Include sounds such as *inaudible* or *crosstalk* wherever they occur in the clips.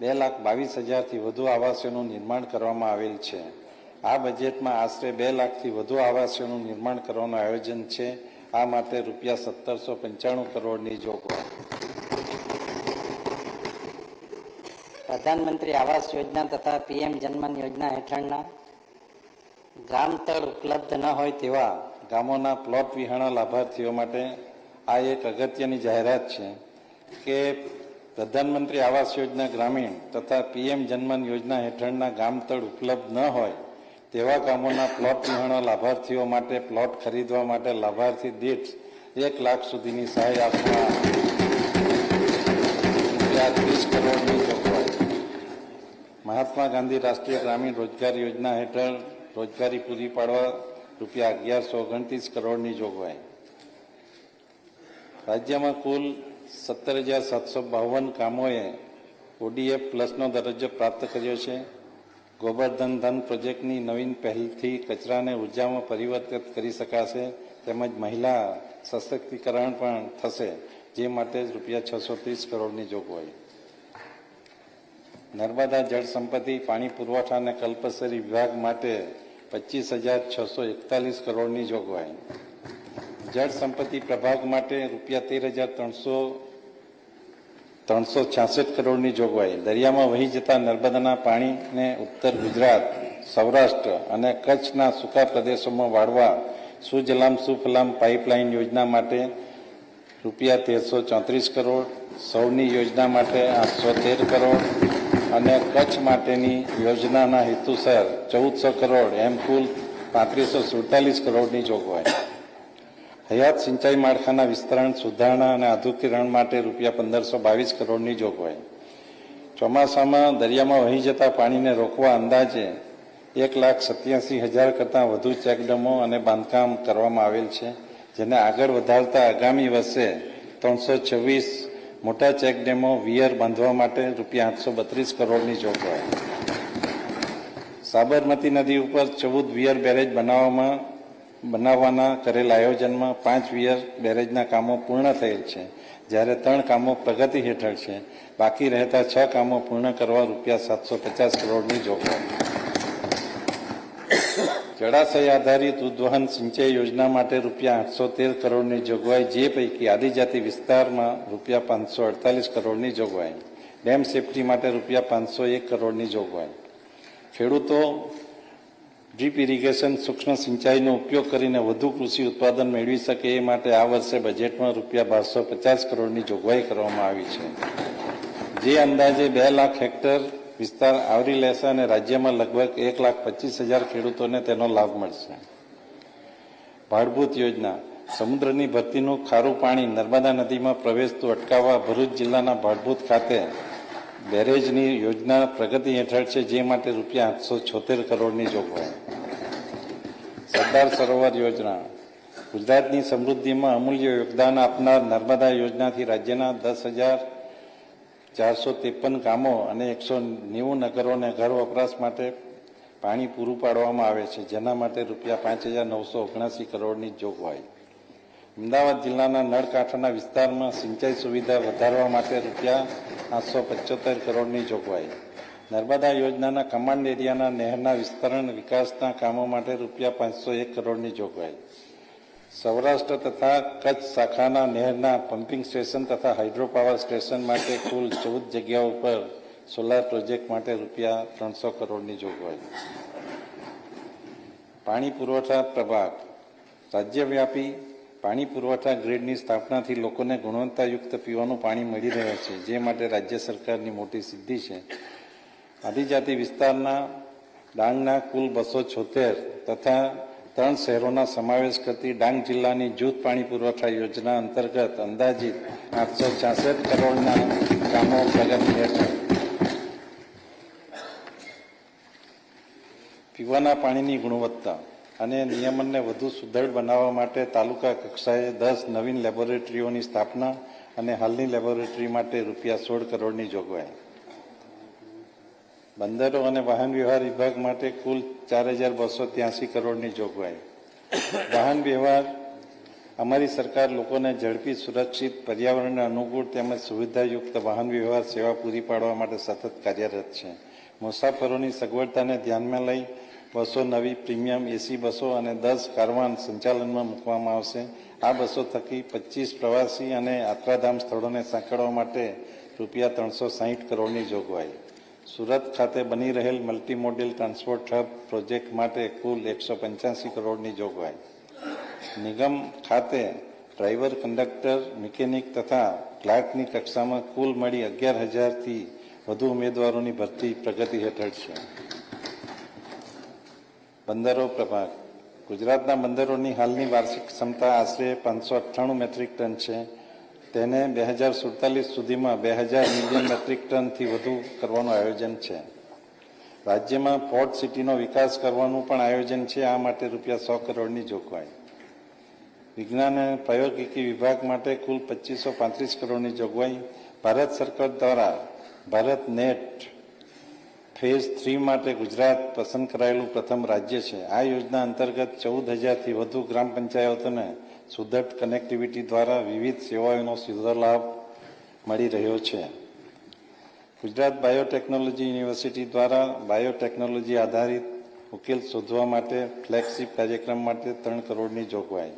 બે લાખ બાવીસ હજારથી વધુ આવાસોનું નિર્માણ કરવામાં આવેલ છે. આ બજેટમાં આશરે બે લાખથી વધુ આવાસોનું નિર્માણ કરવાનું આયોજન છે. આ માટે રૂપિયા સત્તરસો પંચાણું કરોડની જોગવાઈ. પ્રધાનમંત્રી આવાસ યોજના તથા પીએમ જનમન યોજના હેઠળના ગ્રામ તળ ઉપલબ્ધ ન હોય તેવા ગામોના પ્લોટ વિહાણા લાભાર્થીઓ માટે આ એક અગત્યની જાહેરાત છે કે પ્રધાનમંત્રી આવાસ યોજના ગ્રામીણ તથા પીએમ જનમન યોજના હેઠળના ગામતળ ઉપલબ્ધ ન હોય, તેવા ગામોના પ્લોટ નિહાણો લાભાર્થીઓ માટે પ્લોટ ખરીદવા માટે લાભાર્થી દીઠ એક લાખ સુધીની સહાય આપવા જોગવાઈ. મહાત્મા ગાંધી રાષ્ટ્રીય ગ્રામીણ રોજગાર યોજના હેઠળ રોજગારી પૂરી પાડવા રૂપિયા અગિયારસો ઓગણત્રીસ કરોડની જોગવાઈ. રાજ્યમાં કુલ સત્તર હજાર સાતસો બાવન કામોએ ઓડીએફ પ્લસનો દરજ્જો પ્રાપ્ત કર્યો છે. ગોબરધન ધન પ્રોજેક્ટની નવીન પહેલથી કચરાને ઉર્જામાં પરિવર્તિત કરી શકાશે. તેમજ મહિલા સશક્તિકરણ પણ થશે, જે માટે રૂપિયા છસો ત્રીસ કરોડની જોગવાઈ. નર્મદા જળ સંપત્તિ, પાણી પુરવઠા અને કલ્પસરી વિભાગ માટે પચીસ હજાર છસો એકતાલીસ કરોડની જોગવાઈ. જળ સંપત્તિ પ્રભાગ માટે રૂપિયા તેર હજાર ત્રણસો ત્રણસો છાસઠ કરોડની જોગવાઈ. દરિયામાં વહી જતા નર્મદાના પાણીને ઉત્તર ગુજરાત, સૌરાષ્ટ્ર અને કચ્છના સૂકા પ્રદેશોમાં વાળવા સુજલામ સુફલામ પાઇપલાઇન યોજના માટે રૂપિયા તેરસો ચોત્રીસ કરોડ, સૌની યોજના માટે આઠસો તેર કરોડ અને કચ્છ માટેની યોજનાના હેતુસર ચૌદસો કરોડ, એમ કુલ પાંત્રીસો સુડતાલીસ કરોડની જોગવાઈ. હયાત સિંચાઈ માળખાના વિસ્તરણ, સુધારણા અને આધુનિકરણ માટે રૂપિયા પંદરસો બાવીસ કરોડની જોગવાઈ. ચોમાસામાં દરિયામાં વહી જતા પાણીને રોકવા અંદાજે એક લાખ સત્યાસી હજાર કરતાં વધુ ચેકડેમો અને બાંધકામ કરવામાં આવેલ છે, જેને આગળ વધારતા આગામી વર્ષે ત્રણસો છવ્વીસ મોટા ચેકડેમો વિયર બાંધવા માટે રૂપિયા આઠસો બત્રીસ કરોડની જોગવાઈ. સાબરમતી નદી ઉપર ચૌદ વિયર બેરેજ બનાવવામાં બનાવવાના કરેલ આયોજનમાં પાંચ વિયર બેરેજના કામો પૂર્ણ થયેલ છે, જ્યારે ત્રણ કામો પ્રગતિ હેઠળ છે. બાકી રહેતા છ કામો પૂર્ણ કરવા રૂપિયા સાતસો પચાસ કરોડની જોગવાઈ. જળાશય આધારિત ઉદ્વહન સિંચાઈ યોજના માટે રૂપિયા આઠસો તેર કરોડની જોગવાઈ, જે પૈકી આદિજાતિ વિસ્તારમાં રૂપિયા પાંચસો અડતાલીસ કરોડની જોગવાઈ. ડેમ સેફટી માટે રૂપિયા પાંચસો એક કરોડની જોગવાઈ. ખેડૂતો ડ્રીપ ઇરિગેશન સૂક્ષ્મ સિંચાઈનો ઉપયોગ કરીને વધુ કૃષિ ઉત્પાદન મેળવી શકે એ માટે આ વર્ષે બજેટમાં રૂપિયા બારસો પચાસ કરોડની જોગવાઈ કરવામાં આવી છે. જે અંદાજે બે લાખ હેક્ટર વિસ્તાર આવરી લેશે અને રાજ્યમાં લગભગ એક લાખ પચીસ હજાર ખેડૂતોને તેનો લાભ મળશે. ભાડભૂત યોજના. સમુદ્રની ભરતીનું ખારું પાણી નર્મદા નદીમાં પ્રવેશતું અટકાવવા ભરૂચ જિલ્લાના ભાડભૂત ખાતે બેરેજની યોજના પ્રગતિ હેઠળ છે, જે માટે રૂપિયા આઠસો છોતેર કરોડની જોગવાઈ. સરદાર સરોવર યોજના. ગુજરાતની સમૃદ્ધિમાં અમૂલ્ય યોગદાન આપનાર નર્મદા યોજનાથી રાજ્યના દસ હજાર ચારસો ત્રેપન ગામો અને એકસો નેવું નગરોને ઘર વપરાશ માટે પાણી પૂરું પાડવામાં આવે છે, જેના માટે રૂપિયા પાંચ હજાર નવસો ઓગણસી કરોડની જોગવાઈ. અમદાવાદ જિલ્લાના નળકાંઠાના વિસ્તારમાં સિંચાઈ સુવિધા વધારવા માટે રૂપિયા આઠસો પંચોતેર કરોડની જોગવાઈ. નર્મદા યોજનાના કમાન્ડ એરિયાના નહેરના વિસ્તરણ વિકાસના કામો માટે રૂપિયા પાંચસો એક કરોડની જોગવાઈ. સૌરાષ્ટ્ર તથા કચ્છ શાખાના નહેરના પમ્પિંગ સ્ટેશન તથા હાઇડ્રોપાવર સ્ટેશન માટે કુલ ચૌદ જગ્યાઓ પર સોલાર પ્રોજેક્ટ માટે રૂપિયા ત્રણસો કરોડની જોગવાઈ. પાણી પુરવઠા પ્રભાગ. રાજ્યવ્યાપી પાણી પુરવઠા ગ્રીડની સ્થાપનાથી લોકોને ગુણવત્તાયુક્ત પીવાનું પાણી મળી રહે છે, જે માટે રાજ્ય સરકારની મોટી સિદ્ધિ છે. આદિજાતિ વિસ્તારના ડાંગના કુલ બસો છોતેર તથા ત્રણ શહેરોના સમાવેશ કરતી ડાંગ જિલ્લાની જૂથ પાણી પુરવઠા યોજના અંતર્ગત અંદાજિત આઠસો છાસઠ કરોડના કામો પ્રગતિ હેઠળ પીવાના પાણીની ગુણવત્તા અને નિયમનને વધુ સુદૃઢ બનાવવા માટે તાલુકા કક્ષાએ દસ નવીન લેબોરેટરીઓની સ્થાપના અને હાલની લેબોરેટરી માટે રૂપિયા સોળ કરોડની જોગવાઈ. બંદરો અને વાહન વ્યવહાર વિભાગ માટે કુલ ચાર હજાર બસો ત્યાસી કરોડની જોગવાઈ. વાહન વ્યવહાર અમારી સરકાર લોકોને ઝડપી, સુરક્ષિત, પર્યાવરણને અનુકૂળ તેમજ સુવિધાયુક્ત વાહન વ્યવહાર સેવા પૂરી પાડવા માટે સતત કાર્યરત છે. મુસાફરોની સગવડતાને ધ્યાનમાં લઈ બસો નવી પ્રીમિયમ એસી બસો અને દસ કારવાન સંચાલનમાં મૂકવામાં આવશે. આ બસો થકી પચીસ પ્રવાસી અને યાત્રાધામ સ્થળોને સાંકળવા માટે રૂપિયા ત્રણસો સાહીઠ કરોડની જોગવાઈ. સુરત ખાતે બની રહેલ multi modal transport hub project માટે કુલ એકસો પંચ્યાસી કરોડની જોગવાઈ. નિગમ ખાતે ડ્રાઈવર, કંડક્ટર, મિકેનિક તથા ક્લાર્કની કક્ષામાં કુલ મળી અગિયાર હજારથી વધુ ઉમેદવારોની ભરતી પ્રગતિ હેઠળ છે. બંદરો પ્રભાગ. ગુજરાતના બંદરોની હાલની વાર્ષિક ક્ષમતા આશરે પાંચસો અઠ્ઠાણું મેટ્રિક ટન છે. તેને બે હજાર સુડતાલીસ સુધીમાં બે હજાર મિલિયન મેટ્રિક ટનથી વધુ કરવાનું આયોજન છે. રાજ્યમાં પોર્ટ સિટીનો વિકાસ કરવાનું પણ આયોજન છે. આ માટે રૂપિયા સો કરોડની જોગવાઈ. વિજ્ઞાન અને પ્રાયોગિકી વિભાગ માટે કુલ પચીસો પાંત્રીસ કરોડની જોગવાઈ. ભારત સરકાર દ્વારા ભારત નેટ ફેઝ થ્રી માટે ગુજરાત પસંદ કરાયેલું પ્રથમ રાજ્ય છે. આ યોજના અંતર્ગત ચૌદ હજારથી વધુ ગ્રામ પંચાયતોને સુદૃઢ કનેક્ટિવિટી દ્વારા વિવિધ સેવાઓનો સીધો લાભ મળી રહ્યો છે. ગુજરાત બાયોટેકનોલોજી યુનિવર્સિટી દ્વારા બાયોટેકનોલોજી આધારિત ઉકેલ શોધવા માટે ફ્લેગશિપ કાર્યક્રમ માટે ત્રણ કરોડની જોગવાઈ.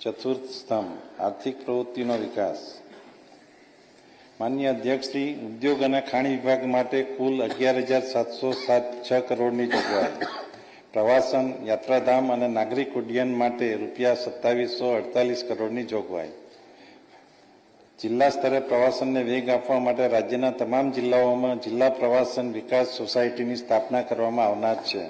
ચતુર્થ સ્તંભ, આર્થિક પ્રવૃત્તિનો વિકાસ. માન્ય અધ્યક્ષશ્રી ઉદ્યોગ અને ખાણ વિભાગ માટે કુલ અગિયાર હજાર સાતસો સાત છ કરોડની જોગવાઈ. પ્રવાસન, યાત્રાધામ અને નાગરિક ઉડ્ડયન માટે રૂપિયા સત્તાવીસો અડતાલીસ કરોડની જોગવાઈ. જિલ્લા સ્તરે પ્રવાસનને વેગ આપવા માટે રાજ્યના તમામ જિલ્લાઓમાં જિલ્લા પ્રવાસન વિકાસ સોસાયટીની સ્થાપના કરવામાં આવનાર છે.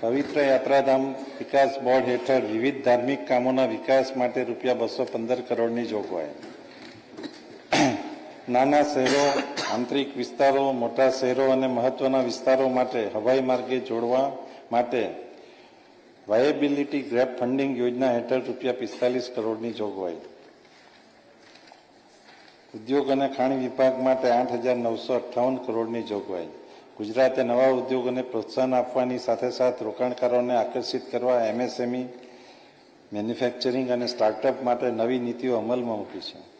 પવિત્ર યાત્રાધામ વિકાસ બોર્ડ હેઠળ વિવિધ ધાર્મિક કામોના વિકાસ માટે રૂપિયા બસો પંદર કરોડની જોગવાઈ. નાના શહેરો, આંતરિક વિસ્તારો, મોટા શહેરો અને મહત્વના વિસ્તારો માટે હવાઈ માર્ગે જોડવા માટે વાયેબિલિટી ગ્રેપ ફંડિંગ યોજના હેઠળ રૂપિયા પિસ્તાલીસ કરોડની જોગવાઈ. ઉદ્યોગ અને ખાણ વિભાગ માટે આઠ હજાર નવસો અઠ્ઠાવન કરોડની જોગવાઈ. ગુજરાતે નવા ઉદ્યોગોને પ્રોત્સાહન આપવાની સાથે સાથે રોકાણકારોને આકર્ષિત કરવા એમએસએમઈ, મેન્યુફેક્ચરિંગ અને સ્ટાર્ટઅપ માટે નવી નીતિઓ અમલમાં મૂકી છે.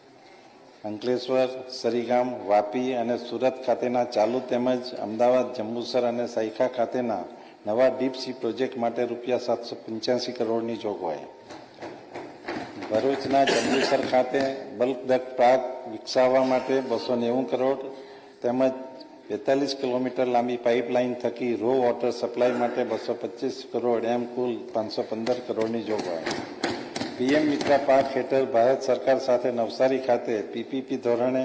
અંકલેશ્વર, સરીગામ, વાપી અને સુરત ખાતેના ચાલુ તેમજ અમદાવાદ, જંબુસર અને સાયખા ખાતેના નવા ડીપ સી પ્રોજેક્ટ માટે રૂપિયા સાતસો પંચ્યાસી કરોડની જોગવાઈ. ભરૂચના જંબુસર ખાતે બલ્ક ડક પાર્ક વિકસાવવા માટે બસો નેવું કરોડ તેમજ બેતાલીસ કિલોમીટર લાંબી પાઇપલાઇન થકી રો વોટર સપ્લાય માટે બસો પચીસ કરોડ એમ કુલ પાંચસો પંદર કરોડની જોગવાઈ. પીએમ મિત્રા પાર્ક હેઠળ ભારત સરકાર સાથે નવસારી ખાતે પીપીપી ધોરણે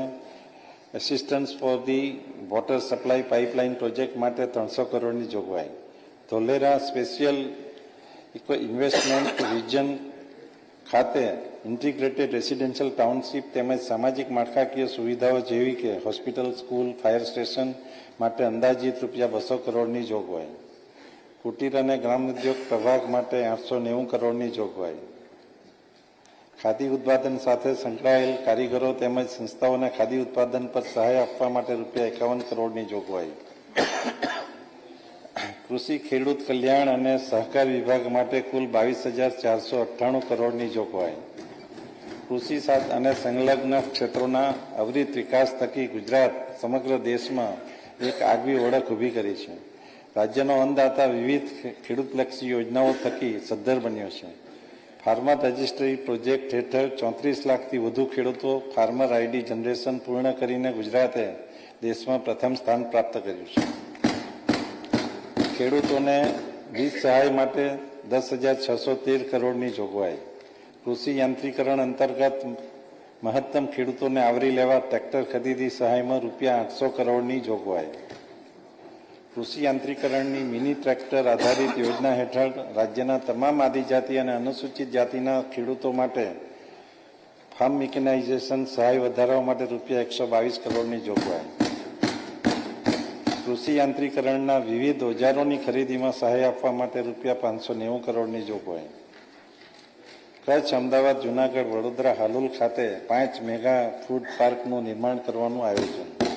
assistance for the water supply pipeline project માટે ત્રણસો કરોડની જોગવાઈ. Dholera special eco investment region ખાતે ઇન્ટિગ્રેટેડ રેસિડેન્શિયલ ટાઉનશીપ તેમજ સામાજિક માળખાકીય સુવિધાઓ જેવી કે હોસ્પિટલ સ્કૂલ ફાયર સ્ટેશન માટે અંદાજિત રૂપિયા બસો કરોડની જોગવાઈ. કુટીર અને ગ્રામ ઉદ્યોગ પ્રભાગ માટે આઠસો નેવું કરોડની જોગવાઈ. ખાદી ઉત્પાદન સાથે સંકળાયેલ કારીગરો તેમજ સંસ્થાઓને ખાદી ઉત્પાદન પર સહાય આપવા માટે રૂપિયા એકાવન કરોડની જોગવાઈ. કૃષિ, ખેડૂત કલ્યાણ અને સહકાર વિભાગ માટે કુલ બાવીસ હજાર ચારસો અઠ્ઠાણું કરોડની જોગવાઈ. કૃષિ સાથ અને સંલગ્ન ક્ષેત્રોના અવિરત વિકાસ થકી ગુજરાત સમગ્ર દેશમાં એક આગવી ઓળખ ઊભી કરી છે. રાજ્યનો અન્નદાતા વિવિધ ખેડૂતલક્ષી યોજનાઓ થકી સદ્ધર બન્યો છે. ફાર્મર રજિસ્ટ્રી પ્રોજેક્ટ હેઠળ ચોત્રીસ લાખથી વધુ ખેડૂતો ફાર્મર આઈડી જનરેશન પૂર્ણ કરીને ગુજરાતે દેશમાં પ્રથમ સ્થાન પ્રાપ્ત કર્યું છે. ખેડૂતોને વીજ સહાય માટે દસ હજાર છસો તેર કરોડની જોગવાઈ. કૃષિ યાંત્રીકરણ અંતર્ગત મહત્તમ ખેડૂતોને આવરી લેવા ટ્રેક્ટર ખરીદી સહાયમાં રૂપિયા આઠસો કરોડની જોગવાઈ. કૃષિ યાંત્રીકરણની મિની ટ્રેક્ટર આધારિત યોજના હેઠળ રાજ્યના તમામ આદિજાતિ અને અનુસૂચિત જાતિના ખેડૂતો માટે ફાર્મ મિકેનાઇઝેશન સહાય વધારવા માટે રૂપિયા એકસો બાવીસ કરોડની જોગવાઈ. કૃષિ યાંત્રીકરણના વિવિધ ઓજારોની ખરીદીમાં સહાય આપવા માટે રૂપિયા પાંચસો નેવું કરોડની જોગવાઈ. કચ્છ, અમદાવાદ, જુનાગઢ, વડોદરા, હાલોલ ખાતે પાંચ મેગા ફૂડ પાર્કનું નિર્માણ કરવાનું આયોજન.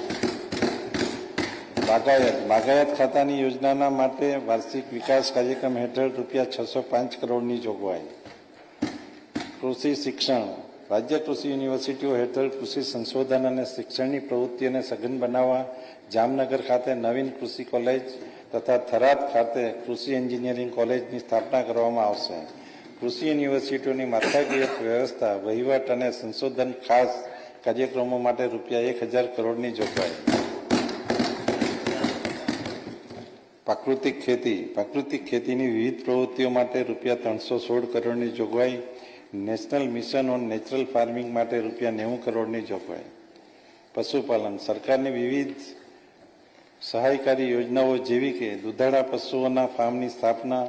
બાગાયત. બાગાયત ખાતાની યોજનાના માટે વાર્ષિક વિકાસ કાર્યક્રમ હેઠળ રૂપિયા છસો પાંચ કરોડની જોગવાઈ. કૃષિ શિક્ષણ. રાજ્ય કૃષિ યુનિવર્સિટીઓ હેઠળ કૃષિ સંશોધન અને શિક્ષણની પ્રવૃત્તિઓને સઘન બનાવવા જામનગર ખાતે નવીન કૃષિ કોલેજ તથા થરાદ ખાતે કૃષિ એન્જિનિયરિંગ કોલેજની સ્થાપના કરવામાં આવશે. કૃષિ યુનિવર્સિટીઓની માળખાકીય વ્યવસ્થા, વહીવટ અને સંશોધન ખાસ કાર્યક્રમો માટે રૂપિયા એક હજાર કરોડની જોગવાઈ. પ્રાકૃતિક ખેતી. પ્રાકૃતિક ખેતીની વિવિધ પ્રવૃત્તિઓ માટે રૂપિયા ત્રણસો સોળ કરોડની જોગવાઈ. National mission on natural farming માટે રૂપિયા નેવું કરોડની જોગવાઈ. પશુપાલન. સરકારની વિવિધ સહાયકારી યોજનાઓ જેવી કે દુધાળા પશુઓના ફાર્મની સ્થાપના,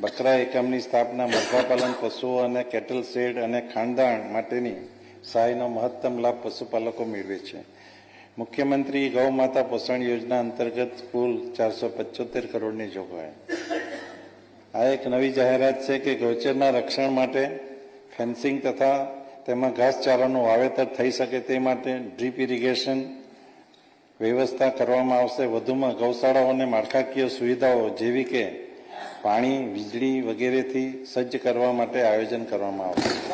બકરા એકમની સ્થાપના, મરઘાપાલન પશુઓ અને કેટલ શેડ અને ખાંડદાણ માટેની સહાયનો મહત્તમ લાભ પશુપાલકો મેળવે છે. મુખ્યમંત્રી ગૌ માતા પોષણ યોજના અંતર્ગત કુલ ચારસો પચોતેર કરોડની જોગવાઈ. આ એક નવી જાહેરાત છે કે ગૌચરના રક્ષણ માટે ફેન્સિંગ તથા તેમાં ઘાસચારાનું વાવેતર થઈ શકે તે માટે ડ્રીપ ઇરિગેશન વ્યવસ્થા કરવામાં આવશે. વધુમાં ગૌશાળાઓને માળખાકીય સુવિધાઓ જેવી કે પાણી, વીજળી વગેરેથી સજ્જ કરવા માટે આયોજન કરવામાં આવશે.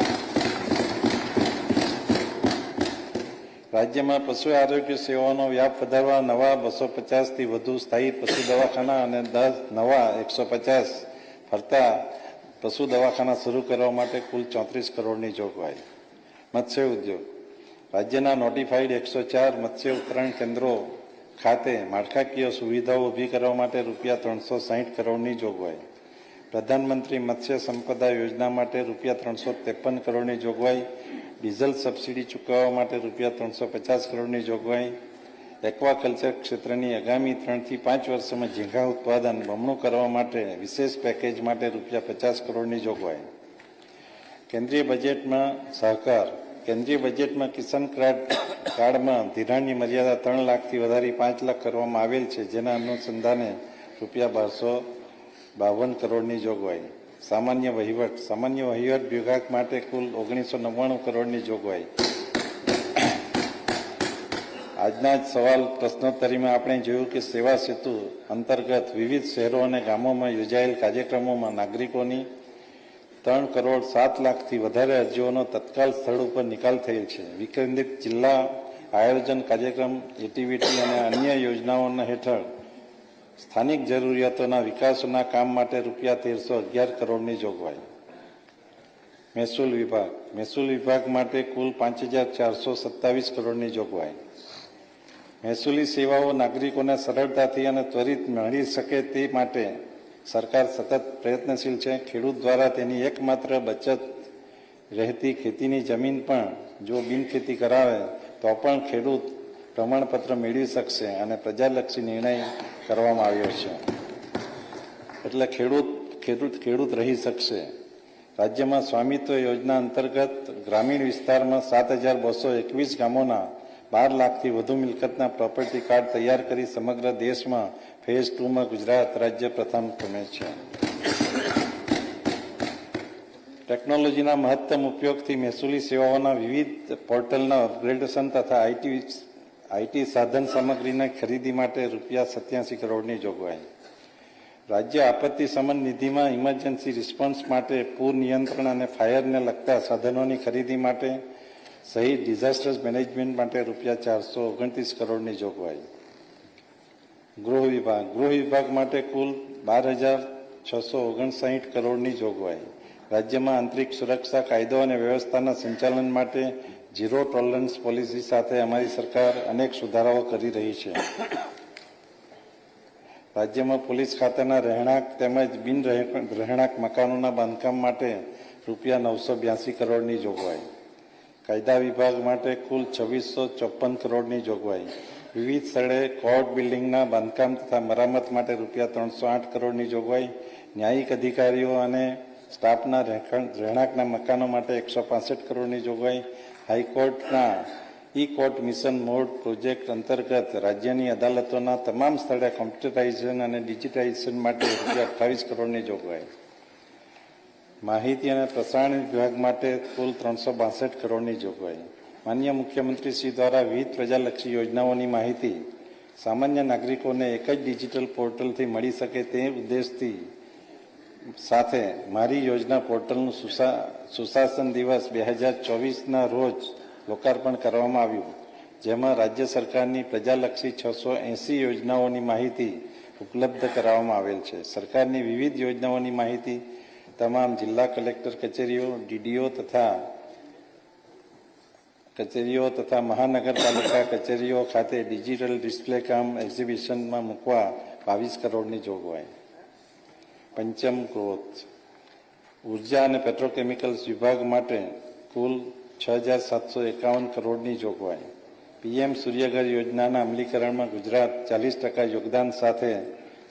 રાજ્યમાં પશુ આરોગ્ય સેવાનો વ્યાપ વધારવા નવા બસો પચાસથી વધુ સ્થાયી પશુ દવાખાના અને દસ નવા એકસો પચાસ ફરતા પશુ દવાખાના શરૂ કરવા માટે કુલ ચોત્રીસ કરોડની જોગવાઈ. મત્સ્ય ઉદ્યોગ. રાજ્યના નોટિફાઈડ એકસો ચાર મત્સ્ય ઉત્તરાયણ કેન્દ્રો ખાતે માળખાકીય સુવિધાઓ ઊભી કરવા માટે રૂપિયા ત્રણસો સાહીઠ કરોડની જોગવાઈ. પ્રધાનમંત્રી મત્સ્ય સંપદા યોજના માટે રૂપિયા ત્રણસો ત્રેપન કરોડની જોગવાઈ. ડીઝલ સબસિડી ચૂકવવા માટે રૂપિયા ત્રણસો પચાસ કરોડની જોગવાઈ. એક્વાકલ્ચર ક્ષેત્રની આગામી ત્રણથી પાંચ વર્ષોમાં ઝીંગા ઉત્પાદન બમણું કરવા માટે વિશેષ પેકેજ માટે રૂપિયા પચાસ કરોડની જોગવાઈ. કેન્દ્રીય બજેટમાં સહકાર. કેન્દ્રીય બજેટમાં કિસાન કાર્ડ કાર્ડમાં ધિરાણની મર્યાદા ત્રણ લાખથી વધારી પાંચ લાખ કરવામાં આવેલ છે, જેના અનુસંધાને રૂપિયા બારસો બાવન કરોડની જોગવાઈ. સામાન્ય વહીવટ સામાન્ય વહીવટ વિભાગ માટે કુલ ઓગણીસો નવ્વાણું કરોડની જોગવાઈ. આજના જ સવાલ પ્રશ્નોત્તરીમાં આપણે જોયું કે સેવા સેતુ અંતર્ગત વિવિધ શહેરો અને ગામોમાં યોજાયેલ કાર્યક્રમોમાં નાગરિકોની ત્રણ કરોડ સાત લાખથી વધારે અરજીઓનો તત્કાલ સ્થળ ઉપર નિકાલ થયેલ છે. વિકેન્દ્રિત જિલ્લા આયોજન કાર્યક્રમ, એટીવીટી અને અન્ય યોજનાઓના હેઠળ સ્થાનિક જરૂરિયાતોના વિકાસના કામ માટે રૂપિયા તેરસો અગિયાર કરોડની જોગવાઈ. મહેસૂલ વિભાગ. મહેસૂલ વિભાગ માટે કુલ પાંચ હજાર ચારસો સત્તાવીસ કરોડની જોગવાઈ. મહેસૂલી સેવાઓ નાગરિકોને સરળતાથી અને ત્વરિત મળી શકે તે માટે સરકાર સતત પ્રયત્નશીલ છે. ખેડૂત દ્વારા તેની એકમાત્ર બચત રહેતી ખેતીની જમીન પણ જો બિનખેતી કરાવે તો પણ ખેડૂત પ્રમાણપત્ર મેળવી શકશે અને પ્રજાલક્ષી નિર્ણય કરવામાં આવ્યો છે. એટલે ખેડૂત ખેડૂત ખેડૂત રહી શકશે. રાજ્યમાં સ્વામિત્વ યોજના અંતર્ગત ગ્રામીણ વિસ્તારમાં સાત હજાર બસો એકવીસ ગામોના બાર લાખથી વધુ મિલકતના પ્રોપર્ટી કાર્ડ તૈયાર કરી સમગ્ર દેશમાં ફેઝ ટુમાં ગુજરાત રાજ્ય પ્રથમ ક્રમે છે. ટેકનોલોજીના મહત્તમ ઉપયોગથી મહેસૂલી સેવાઓના વિવિધ પોર્ટલના અપગ્રેડેશન તથા આઈટી આઈટી સાધન સામગ્રીના ખરીદી માટે રૂપિયા સત્યાસી કરોડની જોગવાઈ. રાજ્ય આપત્તિ સમન નિધિમાં ઇમરજન્સી રિસ્પોન્સ માટે પૂર નિયંત્રણ અને ફાયરને લગતા સાધનોની ખરીદી માટે સહિત ડિઝાસ્ટર મેનેજમેન્ટ માટે રૂપિયા ચારસો ઓગણત્રીસ કરોડની જોગવાઈ. ગૃહ વિભાગ. ગૃહ વિભાગ માટે કુલ બાર હજાર છસો ઓગણસાઠ કરોડની જોગવાઈ. રાજ્યમાં આંતરિક સુરક્ષા કાયદો અને વ્યવસ્થાના સંચાલન માટે ઝીરો ટોલરન્સ પોલિસી સાથે અમારી સરકાર અનેક સુધારાઓ કરી રહી છે. રાજ્યમાં પોલીસ ખાતાના રહેણાંક તેમજ બિન રહેણાંક મકાનોના બાંધકામ માટે રૂપિયા નવસો બ્યાસી કરોડની જોગવાઈ. કાયદા વિભાગ માટે કુલ છવ્વીસો ચોપન કરોડની જોગવાઈ. વિવિધ સ્થળે કોર્ટ બિલ્ડિંગના બાંધકામ તથા મરામત માટે રૂપિયા ત્રણસો આઠ કરોડની જોગવાઈ. ન્યાયિક અધિકારીઓ અને સ્ટાફના રહેણ- રહેણાંકના મકાનો માટે એકસો કરોડની જોગવાઈ. હાઈકોર્ટના e court mission mode project અંતર્ગત રાજ્યની અદાલતોના તમામ સ્થળે કોમ્પ્યુટરાઇઝેશન અને ડિજિટાઇઝેશન માટે રૂપિયા અઠ્ઠાવીસ કરોડની જોગવાઈ. માહિતી અને પ્રસારણ વિભાગ માટે કુલ ત્રણસો બાસઠ કરોડની જોગવાઈ. માન્ય મુખ્યમંત્રી શ્રી દ્વારા વિવિધ પ્રજાલક્ષી યોજનાઓની માહિતી સામાન્ય નાગરિકોને એક જ ડિજિટલ પોર્ટલથી મળી શકે તે ઉદ્દેશથી સાથે મારી યોજના પોર્ટલનું સુશા સુશાસન દિવસ બે હજાર ચોવીસના રોજ લોકાર્પણ કરવામાં આવ્યું. જેમાં રાજ્ય સરકારની પ્રજાલક્ષી છસો એંસી યોજનાઓની માહિતી ઉપલબ્ધ કરાવવામાં આવેલ છે. સરકારની વિવિધ યોજનાઓની માહિતી તમામ જિલ્લા કલેક્ટર કચેરીઓ, ડીડીઓ તથા કચેરીઓ તથા મહાનગરપાલિકા કચેરીઓ ખાતે ડિજિટલ ડિસ્પ્લે કામ એક્ઝિબિશનમાં મૂકવા બાવીસ કરોડની જોગવાઈ. પંચમ ગ્રોથ ઊર્જા અને પેટ્રોકેમિકલ્સ વિભાગ માટે કુલ છ હજાર સાતસો એકાવન કરોડની જોગવાઈ. પીએમ સૂર્યઘર યોજનાના અમલીકરણમાં ગુજરાત ચાલીસ ટકા યોગદાન સાથે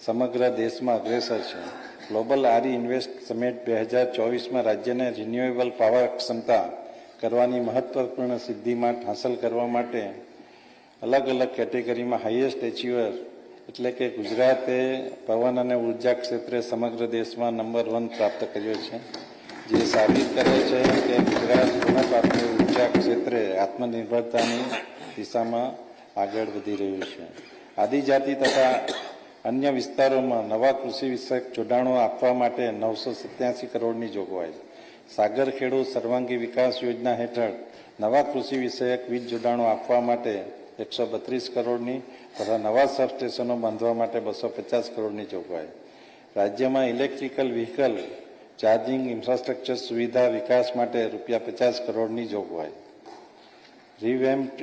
સમગ્ર દેશમાં અગ્રેસર છે. ગ્લોબલ આરી ઇન્વેસ્ટ સમિટ બે હજાર ચોવીસમાં રાજ્યને રિન્યુએબલ પાવર ક્ષમતા કરવાની મહત્વપૂર્ણ સિદ્ધિ હાંસલ કરવા માટે અલગ અલગ કેટેગરીમાં હાઈએસ્ટ એચીવર એટલે કે ગુજરાતે પવન અને ઊર્જા ક્ષેત્રે સમગ્ર દેશમાં નંબર વન પ્રાપ્ત કર્યો છે. જે સાબિત કરે છે કે ગુજરાત પૂર્ણપાત્ર ઊર્જા ક્ષેત્રે આત્મનિર્ભરતાની દિશામાં આગળ વધી રહ્યું છે. આદિજાતિ તથા અન્ય વિસ્તારોમાં નવા કૃષિ વિષયક જોડાણો આપવા માટે નવસો સત્યાસી કરોડની જોગવાઈ સાગર ખેડૂત સર્વાંગી વિકાસ યોજના હેઠળ નવા કૃષિ વિષયક વીજ જોડાણો આપવા માટે એકસો બત્રીસ કરોડની તથા નવા સબસ્ટેશનો બાંધવા માટે બસો પચાસ કરોડની જોગવાઈ. રાજ્યમાં ઇલેક્ટ્રિકલ વ્હીકલ, ચાર્જિંગ ઇન્ફ્રાસ્ટ્રક્ચર સુવિધા વિકાસ માટે રૂપિયા પચાસ કરોડની જોગવાઈ. રિવેમ્પ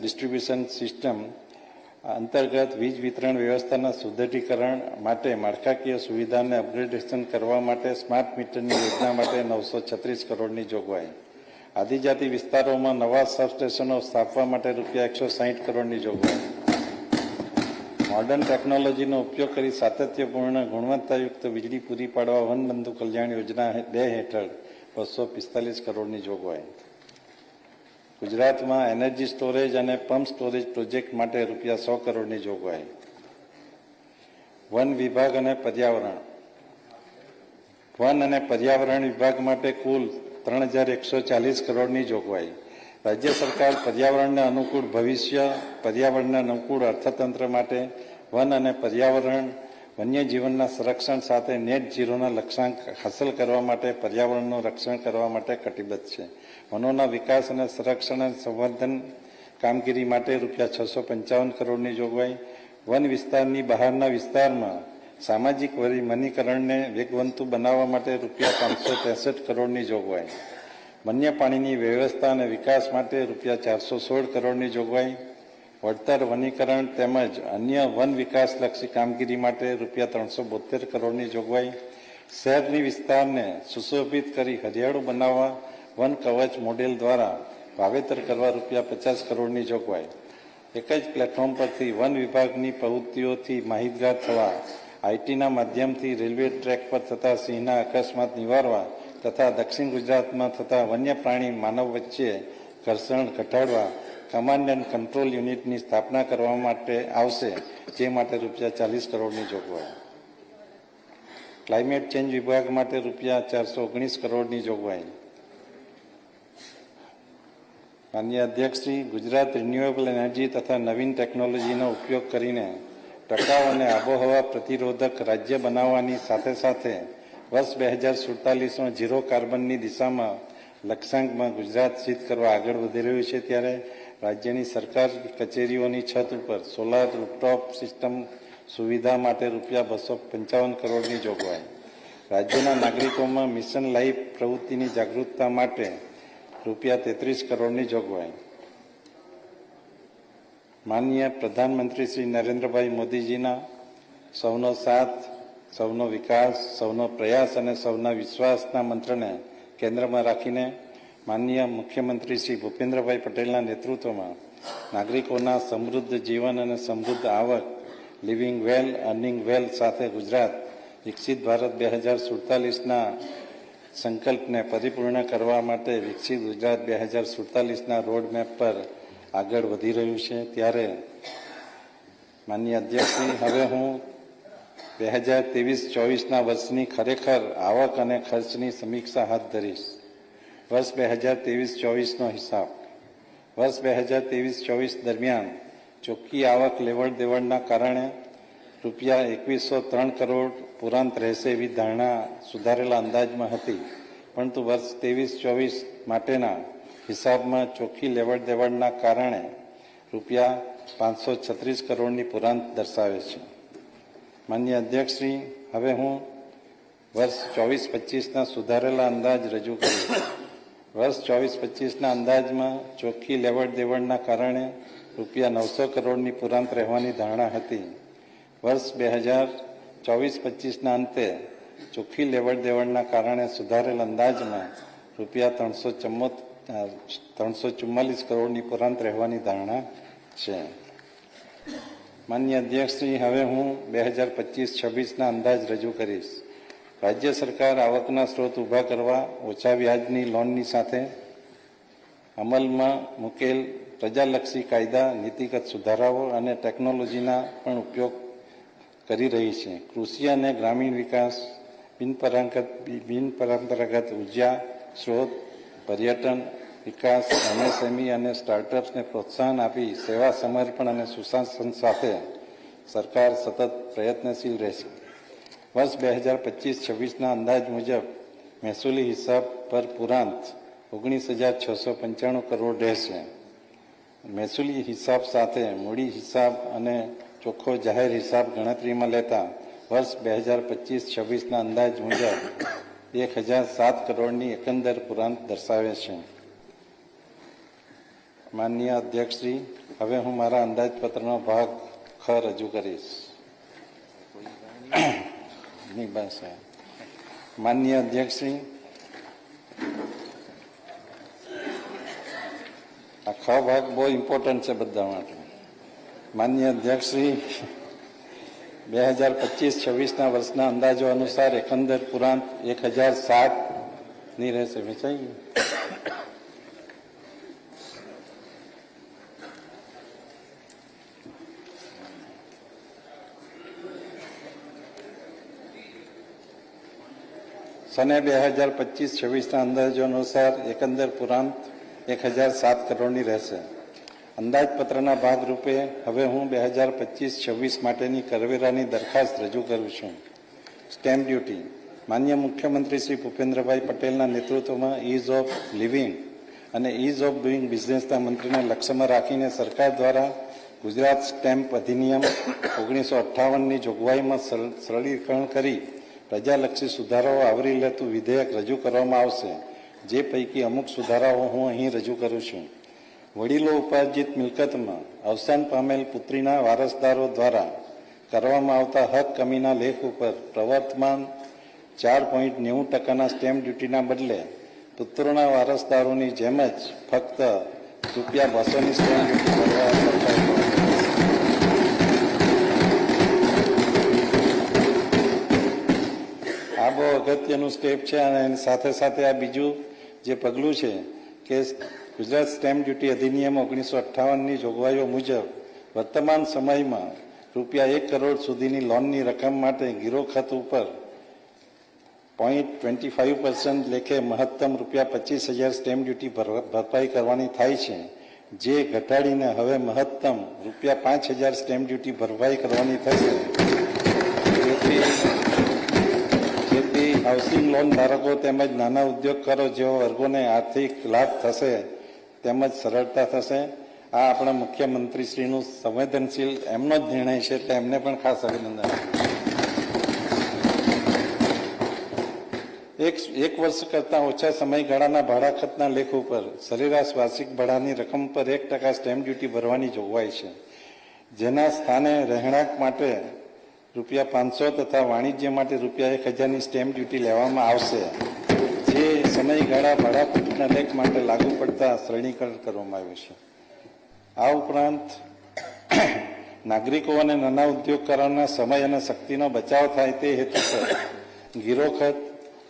ડિસ્ટ્રીબ્યુશન સિસ્ટમ અંતર્ગત વીજ વિતરણ વ્યવસ્થાના સુદ્રઢીકરણ માટે માળખાકીય સુવિધાને અપગ્રેડેશન કરવા માટે સ્માર્ટ મીટરની યોજના માટે નવસો છત્રીસ કરોડની જોગવાઈ. આદિજાતિ વિસ્તારોમાં નવા સબસ્ટેશનો સ્થાપવા માટે રૂપિયા એકસો સાહીઠ કરોડની જોગવાઈ. મોડર્ન ટેકનોલોજીનો ઉપયોગ કરી સાતત્યપૂર્ણ, ગુણવત્તાયુક્ત વીજળી પૂરી પાડવા વનબંધુ કલ્યાણ યોજના બે હેઠળ બસો પિસ્તાલીસ કરોડની જોગવાઈ. ગુજરાતમાં એનર્જી સ્ટોરેજ અને પંપ સ્ટોરેજ પ્રોજેક્ટ માટે રૂપિયા સો કરોડની જોગવાઈ. વન વિભાગ અને પર્યાવરણ. વન અને પર્યાવરણ વિભાગ માટે કુલ ત્રણ હજાર એકસો ચાલીસ કરોડની જોગવાઈ. રાજ્ય સરકાર પર્યાવરણને અનુકૂળ ભવિષ્ય, પર્યાવરણને અનુકૂળ અર્થતંત્ર માટે વન અને પર્યાવરણ, વન્યજીવનના સંરક્ષણ સાથે નેટ ઝીરોના લક્ષ્યાંક હાંસલ કરવા માટે પર્યાવરણનું રક્ષણ કરવા માટે કટિબદ્ધ છે. વનોના વિકાસ અને સંરક્ષણ અને સંવર્ધન કામગીરી માટે રૂપિયા છસો પંચાવન કરોડની જોગવાઈ. વન વિસ્તારની બહારના વિસ્તારમાં સામાજિક વનીકરણને વેગવંતુ બનાવવા માટે રૂપિયા પાંચસો ત્રેસઠ કરોડની જોગવાઈ. વન્ય પાણીની વ્યવસ્થા અને વિકાસ માટે રૂપિયા ચારસો સોળ કરોડની જોગવાઈ. વળતર, વનીકરણ તેમજ અન્ય વન વિકાસલક્ષી કામગીરી માટે રૂપિયા ત્રણસો બોતેર કરોડની જોગવાઈ. શહેરની વિસ્તારને સુશોભિત કરી હરિયાળું બનાવવા, વન કવચ મોડેલ દ્વારા વાવેતર કરવા રૂપિયા પચાસ કરોડની જોગવાઈ. એક જ પ્લેટફોર્મ પરથી વન વિભાગની પ્રવૃત્તિઓથી માહિતગાર થવા, આઈટીના માધ્યમથી રેલવે ટ્રેક પર થતા સિંહના અકસ્માત નિવારવા તથા દક્ષિણ ગુજરાતમાં થતા વન્ય પ્રાણી માનવ વચ્ચે ઘર્ષણ ઘટાડવા કમાન્ડ એન્ડ કંટ્રોલ યુનિટની સ્થાપના કરવા માટે આવશે, જે માટે રૂપિયા ચાલીસ કરોડની જોગવાઈ. ક્લાઇમેટ ચેન્જ વિભાગ માટે રૂપિયા ચારસો ઓગણીસ કરોડની જોગવાઈ. માન્ય અધ્યક્ષશ્રી ગુજરાત રિન્યુએબલ એનર્જી તથા નવીન ટેકનોલોજીનો ઉપયોગ કરીને ટકાઉ અને આબોહવા પ્રતિરોધક રાજ્ય બનાવવાની સાથે સાથે વર્ષ બે હજાર સુડતાલીસમાં ઝીરો કાર્બનની દિશામાં લક્ષ્યાંકમાં ગુજરાત સિદ્ધ કરવા આગળ વધી રહ્યું છે ત્યારે રાજ્યની સરકાર કચેરીઓની છત ઉપર સોલાર રૂપટોપ સિસ્ટમ સુવિધા માટે રૂપિયા બસો પંચાવન કરોડની જોગવાઈ. રાજ્યના નાગરિકોમાં મિશન લાઈફ પ્રવૃત્તિની જાગૃતતા માટે રૂપિયા તેત્રીસ કરોડની જોગવાઈ. માનનીય પ્રધાનમંત્રી શ્રી નરેન્દ્રભાઈ મોદીજીના સૌનો સાથ, સૌનો વિકાસ, સૌનો પ્રયાસ અને સૌના વિશ્વાસના મંત્રને કેન્દ્રમાં રાખીને માનનીય મુખ્યમંત્રી શ્રી ભૂપેન્દ્રભાઈ પટેલના નેતૃત્વમાં નાગરિકોના સમૃદ્ધ જીવન અને સમૃદ્ધ આવક લિવિંગ વેલ અર્નિંગ વેલ સાથે ગુજરાત વિકસિત ભારત બે હજાર સુડતાલીસના સંકલ્પને પરિપૂર્ણ કરવા માટે વિકસિત ગુજરાત બે હજાર સુડતાલીસના રોડ મેપ પર આગળ વધી રહ્યું છે. ત્યારે માન્ય અધ્યક્ષશ્રી, હવે હું બે હજાર ત્રેવીસ ચોવીસના વર્ષની ખરેખર આવક અને ખર્ચની સમીક્ષા હાથ ધરીશ. વર્ષ બે હજાર ત્રેવીસ ચોવીસનો હિસાબ. વર્ષ બે હજાર ત્રેવીસ ચોવીસ દરમિયાન ચોખ્ખી આવક લેવડ દેવડના કારણે રૂપિયા એકવીસો ત્રણ કરોડ પુરાંત રહેશે એવી ધારણા સુધારેલા અંદાજમાં હતી. પરંતુ વર્ષ ત્રેવીસ ચોવીસ માટેના હિસાબમાં ચોખ્ખી લેવડ દેવડના કારણે રૂપિયા પાંચસો છત્રીસ કરોડની પુરાંત દર્શાવે છે. માન્ય અધ્યક્ષશ્રી, હવે હું વર્ષ ચોવીસ પચીસના સુધારેલા અંદાજ રજૂ કરીશ. વર્ષ ચોવીસ પચીસના અંદાજમાં ચોખ્ખી લેવડ દેવડના કારણે રૂપિયા નવસો કરોડની પુરાંત રહેવાની ધારણા હતી. વર્ષ બે હજાર ચોવીસ પચીસના અંતે ચોખ્ખી લેવડ દેવડના કારણે સુધારેલ અંદાજમાં રૂપિયા ત્રણસો ચુમ્મોત ત્રણસો ચુમ્માલીસ કરોડની પુરાંત રહેવાની ધારણા છે. માન્ય અધ્યક્ષશ્રી, હવે હું બે હજાર પચીસ છવ્વીસના અંદાજ રજૂ કરીશ. રાજ્ય સરકાર આવકના સ્ત્રોત ઊભા કરવા ઓછા વ્યાજની લોનની સાથે અમલમાં મૂકેલ પ્રજાલક્ષી કાયદા, નીતિગત સુધારાઓ અને ટેકનોલોજીના પણ ઉપયોગ કરી રહી છે. કૃષિ અને ગ્રામીણ વિકાસ બિનપરંપરાગત બિનપરંપરાગત ઊર્જા સ્ત્રોત, પર્યટન વિકાસ, એમએસએમઈ અને સ્ટાર્ટઅપ્સને પ્રોત્સાહન આપી સેવા સમર્પણ અને સુશાસન સાથે સરકાર સતત પ્રયત્નશીલ રહેશે. વર્ષ બે હજાર પચીસ છવ્વીસના અંદાજ મુજબ મહેસૂલી હિસાબ પર પુરાંત ઓગણીસ હજાર છસો પંચાણું કરોડ રહેશે. મહેસૂલી હિસાબ સાથે મૂડી હિસાબ અને ચોખ્ખો જાહેર હિસાબ ગણતરીમાં લેતા વર્ષ બે હજાર પચીસ છવ્વીસના અંદાજ મુજબ એક હજાર સાત કરોડની એકંદર પુરાંત દર્શાવે છે. માનનીય અધ્યક્ષશ્રી, હવે હું મારા અંદાજપત્રનો ભાગ ખ રજૂ કરીશ. નહીં બસ માનનીય અધ્યક્ષશ્રી આ ખ ભાગ બહુ ઇમ્પોર્ટન્ટ છે બધા માટે. માન્ય અધ્યક્ષશ્રી બે હજાર પચીસ છવ્વીસના વર્ષના અંદાજો અનુસાર એકંદર પુરાંત એક હજાર સાતની રહેશે. વેચાઈ ગયું. સને બે હજાર પચીસ છવ્વીસના અંદાજો અનુસાર એકંદર પુરાણ એક હજાર સાત કરોડની રહેશે. અંદાજપત્રના ભાગરૂપે હવે હું બે હજાર પચીસ છવ્વીસ માટેની કરવેરાની દરખાસ્ત રજૂ કરું છું. સ્ટેમ્પ ડ્યુટી માન્ય મુખ્યમંત્રી શ્રી ભૂપેન્દ્રભાઈ પટેલના નેતૃત્વમાં ઇઝ ઓફ લિવિંગ અને ઇઝ ઓફ ડુઈંગ બિઝનેસના મંત્રીને લક્ષ્યમાં રાખીને સરકાર દ્વારા ગુજરાત સ્ટેમ્પ અધિનિયમ ઓગણીસો અઠ્ઠાવનની જોગવાઈમાં સરળ- સરળીકરણ કરી પ્રજાલક્ષી સુધારાઓ આવરી લેતું વિધેયક રજૂ કરવામાં આવશે. જે પૈકી અમુક સુધારાઓ હું અહીં રજૂ કરું છું. વડીલો ઉપાર્જિત મિલકતમાં અવસાન પામેલ પુત્રીના વારસદારો દ્વારા કરવામાં આવતા હક કમીના લેખ ઉપર પ્રવર્તમાન ચાર પોઈન્ટ નેવું ટકાના સ્ટેમ્પ ડ્યુટીના બદલે પુત્રોના વારસદારોની જેમ જ ફક્ત રૂપિયા બસોની સ્ટેમ્પ ડ્યુટી ભરવા અગત્યનું સ્ટેપ છે અને એની સાથે સાથે આ બીજું જે પગલું છે કે ગુજરાત સ્ટેમ્પ ડ્યુટી અધિનિયમ ઓગણીસો અઠ્ઠાવનની જોગવાઈઓ મુજબ વર્તમાન સમયમાં રૂપિયા એક કરોડ સુધીની લોનની રકમ માટે ગીરો ખત ઉપર પોઈન્ટ ટ્વેન્ટી ફાઇવ પર્સન્ટ લેખે મહત્તમ રૂપિયા પચીસ હજાર સ્ટેમ્પ ડ્યુટી ભર- ભરપાઈ કરવાની થાય છે, જે ઘટાડીને હવે મહત્તમ રૂપિયા પાંચ હજાર સ્ટેમ્પ ડ્યુટી ભરપાઈ કરવાની થશે. લોન ધારકો તેમજ નાના ઉદ્યોગકારો જેવા વર્ગોને આર્થિક લાભ થશે, તેમજ સરળતા થશે. આ આપણા મુખ્યમંત્રીશ્રીનું સંવેદનશીલ એમનો જ નિર્ણય છે એટલે એમને પણ ખાસ અભિનંદન. એક એક વર્ષ કરતાં ઓછા સમયગાળાના ભાડા ખતના લેખ ઉપર સરેરાશ વાર્ષિક ભાડાની રકમ પર એક ટકા સ્ટેમ્પ ડ્યુટી ભરવાની જોગવાઈ છે. જેના સ્થાને રહેણાંક માટે રૂપિયા પાંચસો તથા વાણિજ્ય માટે રૂપિયા એક હજારની સ્ટેમ્પ ડ્યુટી લેવામાં આવશે. જે સમયગાળા ભાડાપૂટના લેખ માટે લાગુ પડતા શ્રેણીકરણ કરવામાં આવ્યું છે. આ ઉપરાંત *clears throat* નાગરિકો અને નાના ઉદ્યોગકારોના સમય અને શક્તિનો બચાવ થાય તે હેતુસર ગીરો ખત,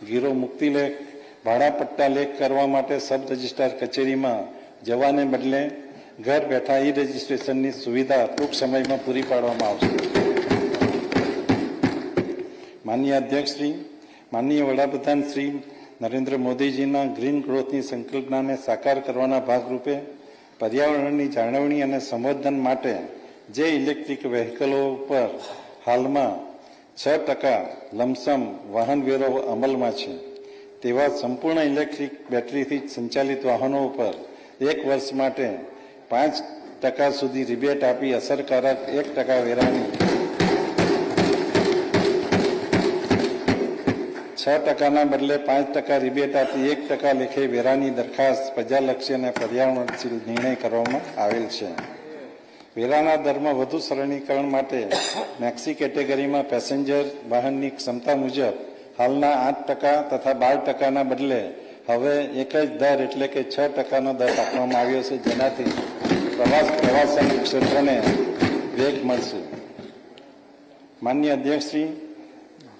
ગીરો મુક્તિ લેખ ભાડાપટ્ટા લેખ કરવા માટે સબ રજિસ્ટ્રાર કચેરીમાં જવાને બદલે ઘર બેઠા ઈ રજિસ્ટ્રેશનની સુવિધા ટૂંક સમયમાં પૂરી પાડવામાં આવશે. માનનીય અધ્યક્ષશ્રી માનનીય વડાપ્રધાન શ્રી નરેન્દ્ર મોદીજીના ગ્રીન ગ્રોથની સંકલ્પનાને સાકાર કરવાના ભાગરૂપે પર્યાવરણની જાળવણી અને સંવર્ધન માટે જે ઇલેક્ટ્રિક વ્હીકલો ઉપર હાલમાં છ ટકા લમસમ વાહન વેરો અમલમાં છે, તેવા સંપૂર્ણ ઇલેક્ટ્રિક બેટરીથી સંચાલિત વાહનો ઉપર એક વર્ષ માટે પાંચ ટકા સુધી રિબેટ આપી અસરકારક એક ટકા વેરાની છ ટકાના બદલે પાંચ ટકા રિબેટ આપી એક ટકા લેખે વેરાની દરખાસ્ત પ્રજાલક્ષી અને પર્યાવરણશીલ નિર્ણય કરવામાં આવેલ છે. વેરાના દરમાં વધુ સરળીકરણ માટે મેક્સી કેટેગરીમાં પેસેન્જર વાહનની ક્ષમતા મુજબ હાલના આઠ ટકા તથા બાર ટકાના બદલે હવે એક જ દર એટલે કે છ ટકાનો દર આપવામાં આવ્યો છે. જેનાથી પ્રવાસ પ્રવાસન ક્ષેત્રને વેગ મળશે. માન્ય અધ્યક્ષશ્રી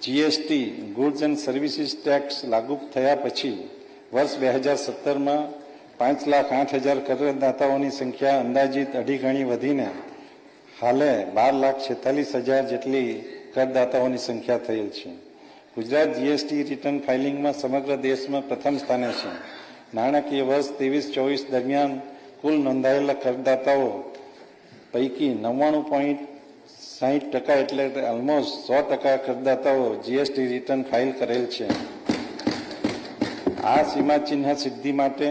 GST goods and services tax લાગુ થયા પછી વર્ષ બે હજાર સત્તરમાં પાંચ લાખ આઠ હજાર કરદાતાઓની સંખ્યા અંદાજિત અઢી ગણી વધીને હાલે બાર લાખ છેતાલીસ હજાર જેટલી કરદાતાઓની સંખ્યા થયેલ છે. ગુજરાત જીએસટી રિટર્ન ફાઇલિંગમાં સમગ્ર દેશમાં પ્રથમ સ્થાને છે. નાણાકીય વર્ષ ત્રેવીસ ચોવીસ દરમિયાન કુલ નોંધાયેલા કરદાતાઓ પૈકી નવ્વાણું પોઈન્ટ સાહીઠ ટકા એટલે ઓલમોસ્ટ સો ટકા કરદાતાઓ જીએસટી રિટર્ન ફાઇલ કરેલ છે. આ સીમાચિહ્ન સિદ્ધિ માટે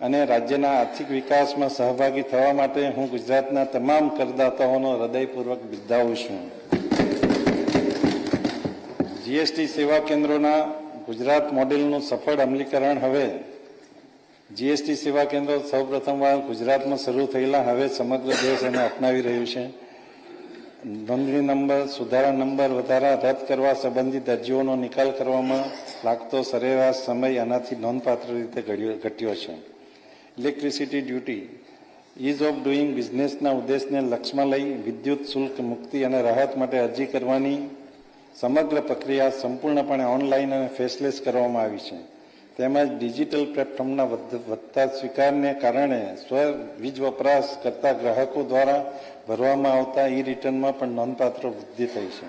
અને રાજ્યના આર્થિક વિકાસમાં સહભાગી થવા માટે હું ગુજરાતના તમામ કરદાતાઓનો હૃદયપૂર્વક બિરદાવું છું. જીએસટી સેવા કેન્દ્રોના ગુજરાત મોડેલનું સફળ અમલીકરણ હવે જીએસટી સેવા કેન્દ્રો સૌપ્રથમવાર ગુજરાતમાં શરૂ થયેલા હવે સમગ્ર દેશ એને અપનાવી રહ્યું છે. નોંધણી નંબર, સુધારા નંબર વધારા રદ કરવા સંબંધિત અરજીઓનો નિકાલ કરવામાં લાગતો સરેરાશ સમય આનાથી નોંધપાત્ર રીતે ઘટ્યો છે. Electricity duty ease of doing બિઝનેસના ઉદ્દેશને લક્ષમાં લઈ વિદ્યુત શુલ્ક મુક્તિ અને રાહત માટે અરજી કરવાની સમગ્ર પ્રક્રિયા સંપૂર્ણપણે ઓનલાઈન અને ફેસલેસ કરવામાં આવી છે. તેમજ ડિજિટલ પ્લેટફોર્મના વધતા સ્વીકારને કારણે સ્વ વીજ વપરાશ કરતા ગ્રાહકો દ્વારા ભરવામાં આવતા ઈ રિટર્નમાં પણ નોંધપાત્ર વૃદ્ધિ થઈ છે.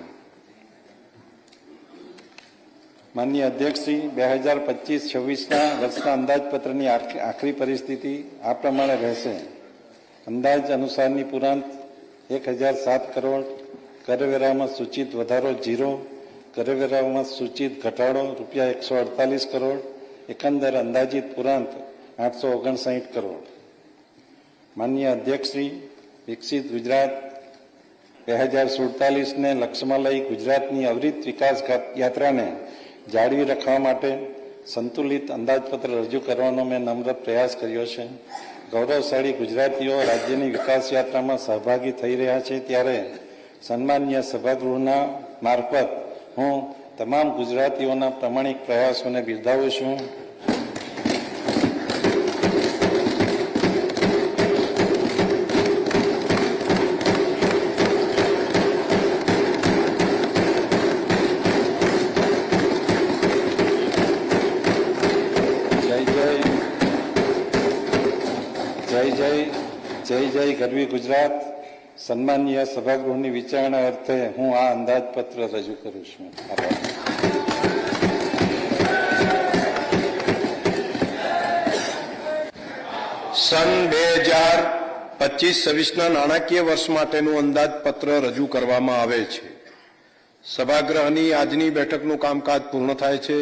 માનનીય અધ્યક્ષશ્રી, બે હજાર પચીસ છવ્વીસના વર્ષના અંદાજપત્રની આખરી પરિસ્થિતિ આ પ્રમાણે રહેશે. અંદાજ અનુસારની પુરાંત એક હજાર સાત કરોડ, કરવેરામાં સૂચિત વધારો જીરો કરવેરામાં સૂચિત ઘટાડો રૂપિયા એકસો અડતાલીસ કરોડ એકંદર અંદાજિત પુરાંત આઠસો ઓગણસાઠ કરોડ. માનનીય અધ્યક્ષશ્રી વિકસિત ગુજરાત બે હજાર સુડતાલીસને લક્ષ્યમાં લઈ ગુજરાતની અવિરત વિકાસ યાત્રાને જાળવી રાખવા માટે સંતુલિત અંદાજપત્ર રજૂ કરવાનો મેં નમ્ર પ્રયાસ કર્યો છે. ગૌરવશાળી ગુજરાતીઓ રાજ્યની વિકાસ યાત્રામાં સહભાગી થઈ રહ્યા છે ત્યારે સન્માનીય સભાગૃહના મારફત હું તમામ ગુજરાતીઓના પ્રમાણિક પ્રયાસોને બિરદાવું છું. જય જય. જય જય ગરવી ગુજરાત. સન્માનીય સભાગૃહની વિચારણા અર્થે હું આ અંદાજપત્ર રજૂ કરું છું. સન બે હજાર પચીસ છવ્વીસના નાણાકીય વર્ષ માટેનું અંદાજપત્ર રજૂ કરવામાં આવે છે. સભાગૃહની આજની બેઠકનું કામકાજ પૂર્ણ થાય છે.